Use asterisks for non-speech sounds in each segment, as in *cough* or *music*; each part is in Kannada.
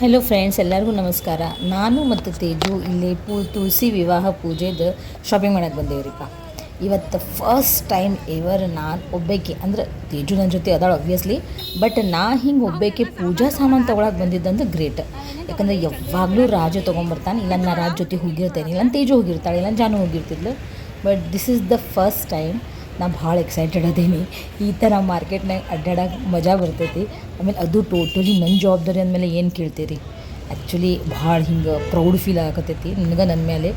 ಹಲೋ ಫ್ರೆಂಡ್ಸ್ ಎಲ್ಲರಿಗೂ ನಮಸ್ಕಾರ. ನಾನು ಮತ್ತು ತೇಜು ಇಲ್ಲಿ ಪೂ, ತುಳಸಿ ವಿವಾಹ ಪೂಜೆದು ಶಾಪಿಂಗ್ ಮಾಡಕ್ಕೆ ಬಂದೇವ್ರಿಪ್ಪ ಇವತ್ತು ಫಸ್ಟ್ ಟೈಮ್ ಎವರ್ ನಾನು ಒಬ್ಬಾಕಿ, ಅಂದ್ರೆ ತೇಜು ನನ್ನ ಜೊತೆ ಅದಾಳು ಒಬ್ವಿಯಸ್ಲಿ ಬಟ್ ನಾ ಹಿಂಗೆ ಒಬ್ಬಾಕಿ ಪೂಜಾ ಸಾಮಾನು ತೊಗೊಳಕ್ಕೆ ಬಂದಿದ್ದಂದ್ರೆ ಗ್ರೇಟ್ ಯಾಕಂದ್ರೆ ಯಾವಾಗಲೂ ರಾಜು ತೊಗೊಂಬರ್ತಾನೆ, ಇಲ್ಲ ನಾ ರಾಜ ಜೊತೆ ಹೋಗಿರ್ತೇನೆ, ಇಲ್ಲ ತೇಜು ಹೋಗಿರ್ತಾಳೆ, ಇಲ್ಲ Janu ಹೋಗಿರ್ತಿದ್ಲು. But this is the first time ನಾ ಭಾಳ ಎಕ್ಸೈಟೆಡ್ ಅದೀನಿ. ಈ ಥರ ಮಾರ್ಕೆಟ್ನಾಗ ಅಡ್ಡಾಡಕ್ಕೆ ಮಜಾ ಬರ್ತೈತಿ. ಆಮೇಲೆ ಅದು ಟೋಟಲಿ ನನ್ನ ಜವಾಬ್ದಾರಿ ಅಂದಮೇಲೆ ಏನು ಕೇಳ್ತೀರಿ? ಆ್ಯಕ್ಚುಲಿ ಭಾಳ ಹಿಂಗೆ ಪ್ರೌಡ್ ಫೀಲ್ ಆಗತೈತಿ ನನಗೆ ನನ್ನ ಮೇಲೆ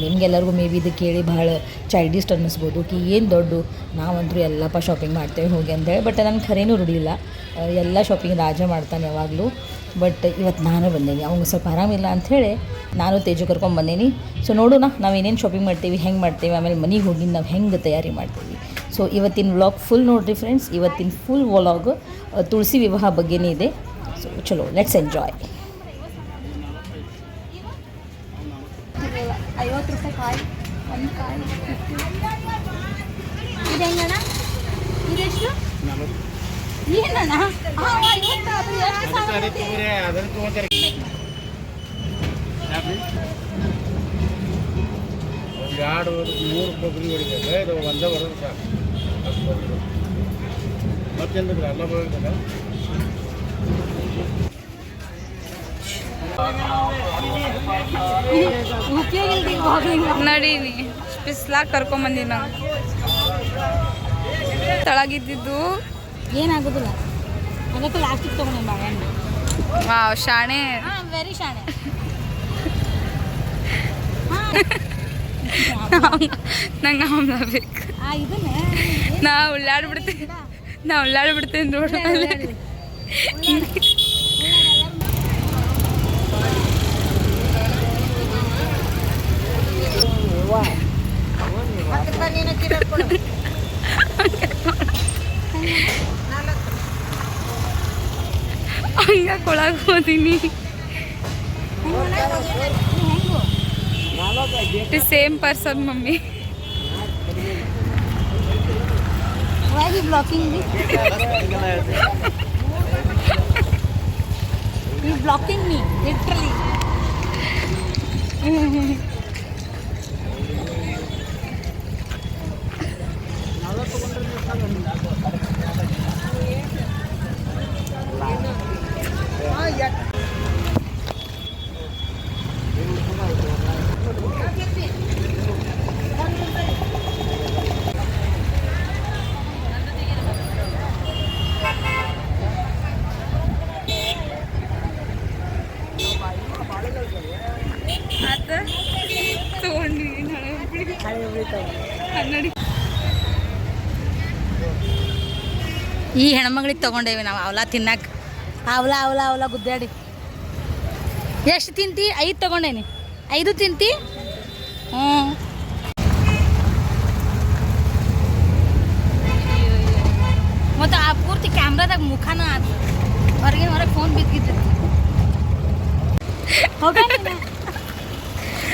ನಿಮ್ಗೆಲ್ಲರಿಗೂ ಮೇ ಬಿ ಇದು ಕೇಳಿ ಭಾಳ ಚೈಲ್ಡಿಸ್ಟ್ ಅನ್ನಿಸ್ಬೋದು ಕಿ ಏನು ದೊಡ್ಡ? ನಾವಂತರೂ ಎಲ್ಲಪ್ಪ ಶಾಪಿಂಗ್ ಮಾಡ್ತೇವೆ ಹೋಗಿ ಅಂತೇಳಿ ಬಟ್ ನನ್ನ ಖರೇನೂ ರೂಢಿಲ್ಲ ಎಲ್ಲ ಶಾಪಿಂಗ್ ರಾಜ ಮಾಡ್ತಾನೆ ಯಾವಾಗಲೂ. ಬಟ್ ಇವತ್ತು ನಾನು ಬಂದೇನಿ. ಅವ್ನಿಗೆ ಸ್ವಲ್ಪ ಆರಾಮಿಲ್ಲ ಅಂಥೇಳಿ ನಾನು ತೇಜು ಕರ್ಕೊಂಡು ಬಂದೀನಿ. ಸೊ ನೋಡೋಣ ನಾವು ಏನೇನು ಶಾಪಿಂಗ್ ಮಾಡ್ತೀವಿ ಹೆಂಗೆ ಮಾಡ್ತೀವಿ ಆಮೇಲೆ ಮನೆಗೆ ಹೋಗಿ ನಾವು ಹೆಂಗೆ ತಯಾರಿ ಮಾಡ್ತೀವಿ. ಸೊ ಇವತ್ತಿನ ವ್ಲಾಗ್ ಫುಲ್ ನೋಡಿರಿ ಫ್ರೆಂಡ್ಸ್ ಇವತ್ತಿನ ಫುಲ್ ವ್ಲಾಗ್ ತುಳಸಿ ವಿವಾಹ ಬಗ್ಗೆನೇ ಇದೆ. ಸೊ ಚಲೋ ಲೆಟ್ಸ್ ಎಂಜಾಯ್ ಐವತ್ತು ರೂಪಾಯಿ ಕಾಯಿ ಒಂದು ಕಾಯಿ ಇದು ಹೆಂಗಣ್ಣ? ಇದೆಷ್ಟು ಏನಣ್ಣ? ಎರಡು ಮೂರು ಕೊಬ್ಬರಿ ಹೊಡಿಬೇಕು. ಇದು ಒಂದೇ ಬರೋದು ಸರ್ ಮತ್ತೇನು ಎಲ್ಲ ಬರೋದಿಲ್ಲ ನಡೀನಿ. ಬಿಸ್ಲಾಗ ಕರ್ಕೊಂಬಂದಿ ತಳಗಿದ್ದಿದ್ದು ಏನಾಗೋದಿಲ್ಲ. ಅದಕ್ಕೆ ಲಾಸ್ಟಿಗೆ ತೊಗೊಂಡೆ ಬಾಳೆಹಣ್ಣು ವಾವ್ ಶಾಣೆ. ಹಾಂ ವೆರಿ ಶಾಣೆ. *laughs* ನಂಗೆ ಆಮ್ಲ ಬೇಕು. ಆ ಇದನ್ನೇ. ನಾ ಉಳ್ಳಾಡ್ಬಿಡ್ತೀನಿ ನಾ ಉಳ್ಳಾಡ್ಬಿಡ್ತೀನಿ ನೋಡು. ಕೊಳಗ ಹೋದಿನಿ same person mummy Why are you blocking me? you blocking me, literally. ಆತ *laughs* ಈ ಹೆಣ್ಮಗಳಿಗೆ ತಗೊಂಡೇವಿ ನಾವು ಅವಲ ತಿನ್ನಕ್ಕೆ ಅವಲ ಅವಲ ಅವಲ ಗುದ್ದಾಡಿ. ಎಷ್ಟು ತಿಂತಿ? ಐದು ತಗೊಂಡೇನಿ. ಐದು ತಿಂತಿ? ಹ್ಞೂ ಮತ್ತು ಆ ಪೂರ್ತಿ ಕ್ಯಾಮ್ರಾದಾಗ ಮುಖನ ಹೊರಗಿನ ಹೊರಗೆ ಫೋನ್ ಬಿದ್ದಿತ್ತು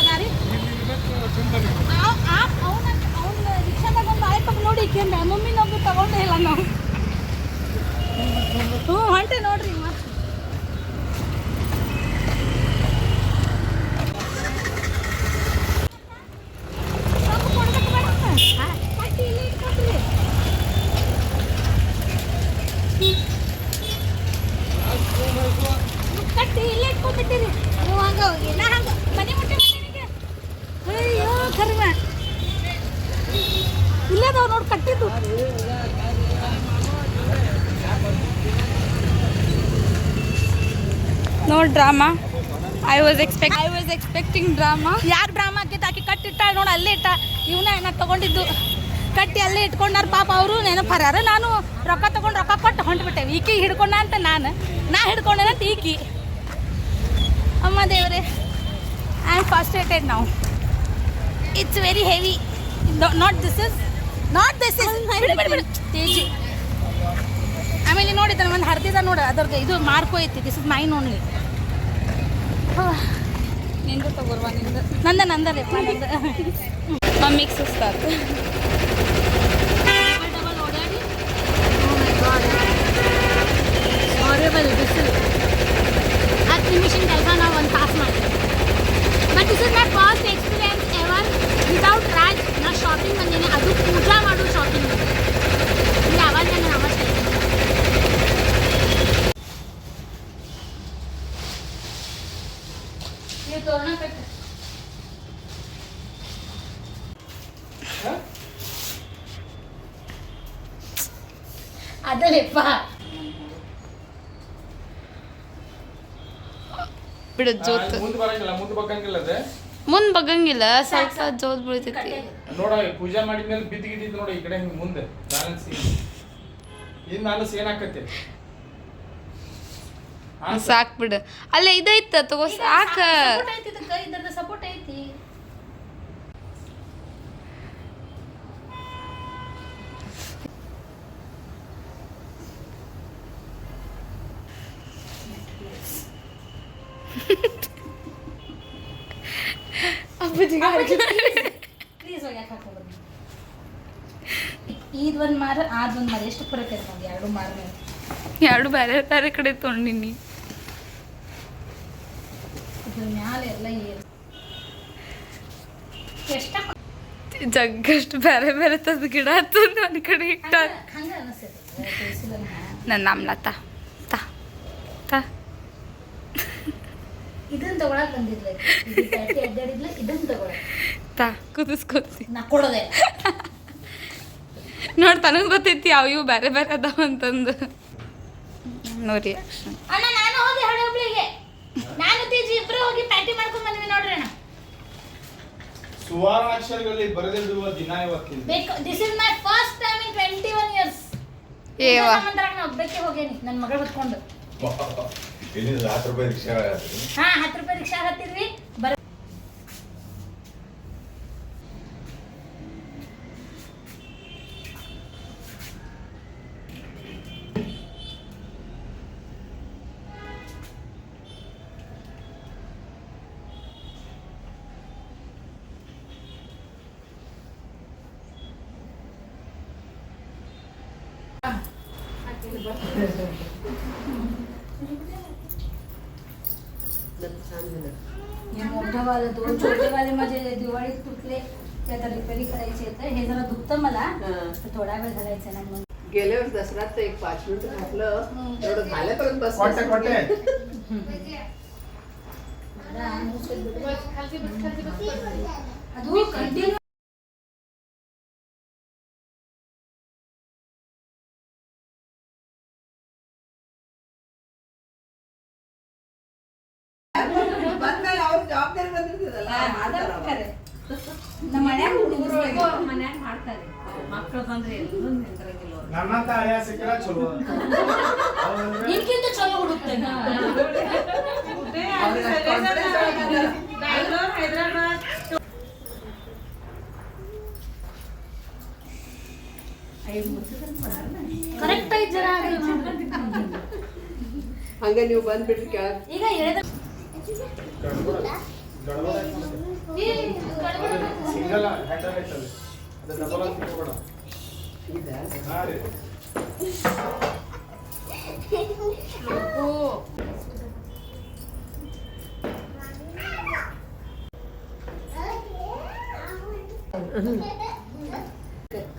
ದಾರಿ ಅವನ ಅವ್ನ ರಿಕ್ಷಾದಾಗ ಒಂದು ಬಾಳೆ ತಗೊಂಡು ನೋಡಿ ಮಮ್ಮಿ ನಮ್ದು ತಗೊಂಡೇ ಇಲ್ಲ ನಾವು ಹ್ಞೂ ಹೊಂಟೆ ನೋಡ್ರಿ ಮತ್ತೆ ಸ್ವಲ್ಪ ಕೊಡ್ಬೇಕು ಮೇಡಮ್ ಕಟ್ಟಿ ಇಲ್ಲಿ ಇಟ್ಕೊಳ್ರಿ ಕಟ್ಟಿ ಇಲ್ಲೇ ಇಟ್ಕೊಂಡ್ಬಿಟ್ಟಿರಿ ನೀವು ಹಂಗ ಎಲ್ಲ ಹಂಗ ಮನೆ ಮುಟ್ಟೆ ಅಯ್ಯೋ ಕರ್ಮ ಇಲ್ಲದ ಅದಾವ ನೋಡಿ ಕಟ್ಟಿದ್ದು no drama I was expect I was expecting drama ಯಾರು ಡ್ರಾಮಾ ಹಾಕಿದ್ದು ಆಕಿ ಕಟ್ಟಿಟ್ಟ ನೋಡಿ ಅಲ್ಲೇ ಇಟ್ಟ. ಇವನ ಏನೋ ತಗೊಂಡಿದ್ದು. ಕಟ್ಟಿ ಅಲ್ಲೇ ಇಟ್ಕೊಂಡಾರ ಪಾಪ ಅವರು ನೆನಪರಾರ. ನಾನು ರೊಕ್ಕ ತೊಗೊಂಡು ರೊಕ್ಕ ಕೊಟ್ಟು ಹೊಂಟ್ಬಿಟ್ಟೆವು ಈಕಿ ಹಿಡ್ಕೊಂಡ ಅಂತ ನಾನು. ನಾ ಹಿಡ್ಕೊಂಡೇನಂತ ಈಕಿ. ಅಮ್ಮ ದೇವ್ರೆ ಐ ಆಮ್ ಫಾಸ್ಟ್ರೇಟೆಡ್ ನಾವು it's very heavy not this is not this is ತೇಜಿ. ಆಮೇಲೆ ನೋಡಿದ್ದಾನೆ ಒಂದು ಹರ್ದಿದ ನೋಡು ಅದ್ರದ್ದು ಇದು ಮಾರ್ಕ್ ಐತಿ ದಿಸ್ ಇಸ್ ಮೈನ್ ಓನ್ಲಿ ನಿಂದು ತಗೋರ್ವ ನಿಂದು. ನಂದ ನಂದಲೇ ನಂದ ಮಮ್ಮಿಗೆ ಸುಸ್ತಾತು. ಡಬಲ್ ಓಡಾಡಿ ಹಾರೇಬಲ್ ಬಿಸಿಲು ಹತ್ತು ನಿಮಿಷದ ಕೆಲಸ ನಾವು ಒಂದು ತಾಸು ಮಾಡಿದ್ವಿ but this is my first experience ever without Raj ನಾ ಶಾಪಿಂಗ್ ಬಂದೇನೆ ಅದು ಪೂಜಾ ಮಾಡೋ ಶಾಪಿಂಗ್ ಇಲ್ಲಿ ಯಾವಾಗ ನಾನು ಅವಶ್ಯ ನೀವು ತೋರಣ ಕಟ್ಟು ಅದಲ್ಲೆಪ್ಪ ಬಿಡು ಜೋತ್. ಮುಂದೆ ಬರಂಗಿಲ್ಲ ಮುಂದೆ ಬಕ್ಕಂಗಿಲ್ಲ ಅದೇ. ಮುಂದ್ ಬಗ್ಗಂಗಿಲ್ಲ ಸ್ವಲ್ಪ ಜೋತ್ ಬೀಳ್ತೈತಿ ನೋಡ ಪೂಜೆ ಮಾಡಿದ್ಮೇಲೆ ಬಿದ್ದು ಗಿದ್ದಿದ್ದು ನೋಡಿ ಈ ಕಡೆ ಹಿಂಗೆ ಮುಂದೆ ಬ್ಯಾಲೆನ್ಸ್ ಇನ್ನು ಬ್ಯಾಲೆನ್ಸ್ ಏನಾಕತ್ತೆ? ಸಾಕ್ ಬಿಡು. ಅಲ್ಲೇ ಇದೈತ ತಗೋ ಸಾಕ ಸಪೋರ್ಟ್ ಐತಿ ಸಪೋರ್ಟ್ ಐತಿ. ಪ್ಲೀಸ್ ಹೋಗಿ ಯಾಕೆ ಈದ್ ಒಂದು ಮಾರ ಆದ್ ಒಂದು ಮಾರ ಎಷ್ಟು ನೋಡಿ ಎರಡು ಮಾರ ಎರಡು ಬೇರೆ ಬೇರೆ ಕಡೆ ತೊಗೊಂಡಿನಿ. ಇದ್ರ ಮ್ಯಾಲೆ ಎಲ್ಲ ಏರು ಎಷ್ಟ ಜಗ್ಗಷ್ಟು ಬೇರೆ ಬೇರೆ ತದ ಗಿಡ ಹತ್ತದ ನನ್ನ ಕಡೆ ಇಟ್ಟ. ಹಂಗ ಅನಿಸ್ತೈತೆ. ನನ್ನ ಅಮ್ಲತ ತಾ ತಾ. ಇದನ್ನ ತಗೊಳಕ್ ಬಂದಿದ್ಲೆ. ಅಡ್ಡಾಡಿದ್ಲ ಇದನ್ನ ತಗೊಳಕ್. ತಾ ಕುದಿಸ್ಕೊತಿ ನಾ ಕೊಡೋದೆ. ನೋಡ್ ತನಗ್ ಗೊತ್ತೈತಿ ಯಾವ ಇವು ಬೇರೆ ಬೇರೆ ಅದಾವ ಅಂತಂದು. ನೋ ರಿಯಾಕ್ಷನ್ ಅಣ್ಣ ನಾನು ಹೋಗಿ ಹಡಬ್ಳಿಗೆ ನಾನು ತೇಜಿ ಇಬ್ರು ಹೋಗಿ ಪ್ಯಾಟಿ ಮಾಡ್ಕೊಂಡ್ ಬಂದ್ವಿ ನೋಡ್ರಿ ಅಣ್ಣ. ಸುವರ್ಣಾಕ್ಷರಗಳಲ್ಲಿ ಬರೆದಿಡುವ ದಿನ ಇವತ್ತಿನ ಬೇಕು this is my first time in twenty one years ಏವ ನಾನು ಒಬ್ಬಕ್ಕೆ ಹೋಗೇನಿ ನನ್ನ ಮಗಳು ಹೊತ್ಕೊಂಡು *laughs* ಹತ್ತು ರೂಪಾಯಿ ರಿಕ್ಷಾ ಆಗುತ್ತೆ ಹಾ ಹತ್ತು ರೂಪಾಯಿ ರಿಕ್ಷಾ ಹತ್ತಿದ್ವಿ ಬರ हे मोठंवाले दोन छोटेवाले माझे दिवाळीत तुटले ते आता रिपेरी करायचे तर हे जरा दुखतं मला थोडा वेळ घालायचा ना मग. गेल्या वर्षी दसऱ्यात एक पाच मिनिट घातलं एवढं झालं बस. ನನ್ನಂತ ಹಳೆಯ ಸಿಕ್ಕಿರ ಚಲೋ. *laughs* ಅವ್ರಂದ್ರೆ ನಿನ್ಕಿಂತ ಚಲೋ ಹುಡುಕ್ತೇನೆ ಕರೆಕ್ಟ್ ಆಗಿ ಜನ ಹಂಗೆ ನೀವು ಬಂದ್ಬಿಟ್ರಿ ಕೆಳಗ್ ಈಗ ಹೇಳಿದ ಸಿಂಗಲ್ ಹ್ಯಾಂಡಲ್ ಐತಲ್ಲ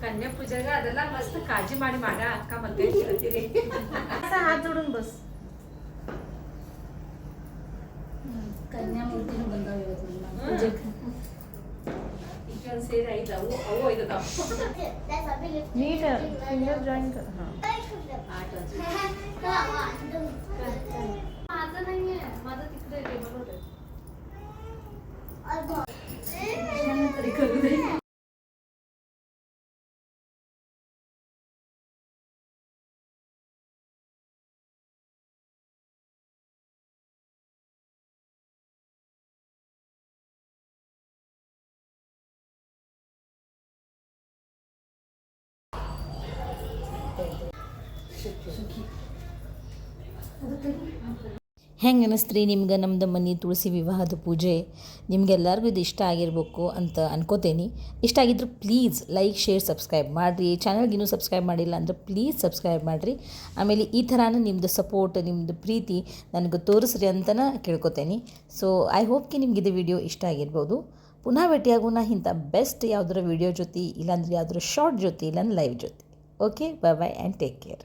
ಕನ್ಯಾ ಪೂಜೆಗೆ ಅದೆಲ್ಲ ಮಸ್ತ್ ಕಾಳಜಿ ಮಾಡಿ ಮಾಡ ಅಕ್ಕ ಮತ್ತೆ ಹಾತ್ ಜೋಡನ್ ಬಸ್ नीट फिंगर जॉईन कर माझं नाहीये माझं तिकडे टेबल होतं. ಹೆಂಗೆ ಅನ್ನಿಸ್ತ್ರಿ ನಿಮ್ಗೆ ನಮ್ಮದು ಮನೆ ತುಳಸಿ ವಿವಾಹದ ಪೂಜೆ ನಿಮಗೆಲ್ಲರಿಗೂ ಇದು ಇಷ್ಟ ಆಗಿರ್ಬೇಕು ಅಂತ ಅನ್ಕೋತೇನೆ. ಇಷ್ಟ ಆಗಿದ್ರೆ ಪ್ಲೀಸ್ ಲೈಕ್, ಶೇರ್, ಸಬ್ಸ್ಕ್ರೈಬ್ ಮಾಡಿರಿ. ಚಾನಲ್ಗೆ ಇನ್ನೂ ಸಬ್ಸ್ಕ್ರೈಬ್ ಮಾಡಿಲ್ಲ ಅಂದರೆ ಪ್ಲೀಸ್ ಸಬ್ಸ್ಕ್ರೈಬ್ ಮಾಡಿರಿ. ಆಮೇಲೆ ಈ ಥರನೂ ನಿಮ್ಮದು ಸಪೋರ್ಟ್ ನಿಮ್ಮದು ಪ್ರೀತಿ ನನಗೆ ತೋರಿಸ್ರಿ ಅಂತಲೇ ಕೇಳ್ಕೊತೇನೆ. ಸೊ ಐ ಹೋಪ್ ಕಿ ನಿಮ್ಗೆ ಇದು ವಿಡಿಯೋ ಇಷ್ಟ ಆಗಿರ್ಬೋದು. ಪುನಃ ಭೇಟಿಯಾಗೋಣ. ಇಂಥ ಬೆಸ್ಟ್ ಯಾವುದರ ವಿಡಿಯೋ ಜೊತೆ ಇಲ್ಲಾಂದ್ರೆ ಯಾವುದರ ಶಾರ್ಟ್ ಜೊತೆ ಇಲ್ಲಾಂದ್ರೆ ಲೈವ್ ಜೊತೆ. Okay bye bye and take care